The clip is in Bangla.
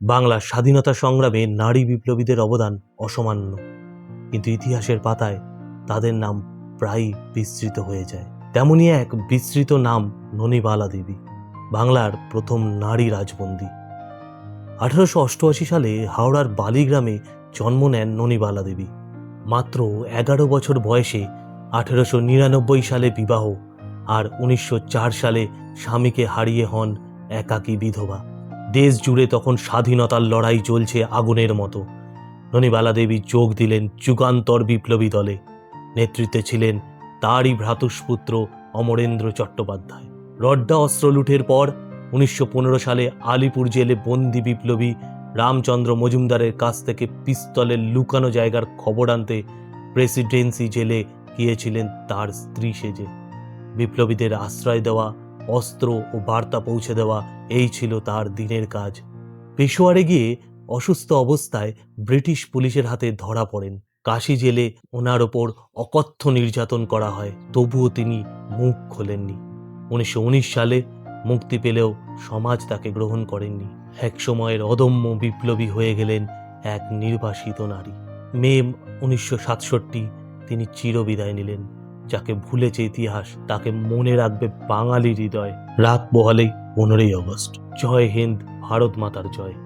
বাংলার স্বাধীনতা সংগ্রামে নারী বিপ্লবীদের অবদান অসমান্য। কিন্তু ইতিহাসের পাতায় তাদের নাম প্রায়ই বিস্তৃত হয়ে যায়। তেমনই এক বিস্তৃত নাম ননিবালা দেবী, বাংলার প্রথম নারী রাজবন্দী। আঠারোশো অষ্টআশি সালে হাওড়ার বালিগ্রামে জন্ম নেন ননিবালা দেবী। মাত্র এগারো বছর বয়সে আঠেরোশো নিরানব্বই সালে বিবাহ আর উনিশশো চার সালে স্বামীকে হারিয়ে হন একাকী বিধবা। দেশ জুড়ে তখন স্বাধীনতার লড়াই চলছে আগুনের মতো। ননিবালা দেবী যোগ দিলেন যুগান্তর বিপ্লবী দলে। নেতৃত্বে ছিলেন তারই ভ্রাতুষ্পুত্র অমরেন্দ্র চট্টোপাধ্যায়। রড্ডা অস্ত্র লুঠের পর উনিশশো পনেরো সালে আলিপুর জেলে বন্দি বিপ্লবী রামচন্দ্র মজুমদারের কাছ থেকে পিস্তলের লুকানো জায়গার খবর আনতে প্রেসিডেন্সি জেলে গিয়েছিলেন তার স্ত্রী সেজে। বিপ্লবীদের আশ্রয় দেওয়া অস্ত্র ও বার্তা পৌঁছে দেওয়া, এই ছিল তার দিনের কাজ। পেশোয়ারে গিয়ে অসুস্থ অবস্থায় ব্রিটিশ পুলিশের হাতে ধরা পড়েন। কাশি জেলে ওনার ওপর অকথ্য নির্যাতন করা হয়, তবুও তিনি মুখ খোলেননি। উনিশশো উনিশ সালে মুক্তি পেলেও সমাজ তাকে গ্রহণ করেননি। এক সময়ের অদম্য বিপ্লবী হয়ে গেলেন এক নির্বাসিত নারী। মে উনিশশো সাতষট্টি তিনি চিরবিদায় নিলেন। যাকে ভুলেছে ইতিহাস, তাকে মনে রাখবে বাঙালির হৃদয়। রাত পোহালেই পনেরোই অগস্ট জয় হিন্দ, ভারত মাতার জয়।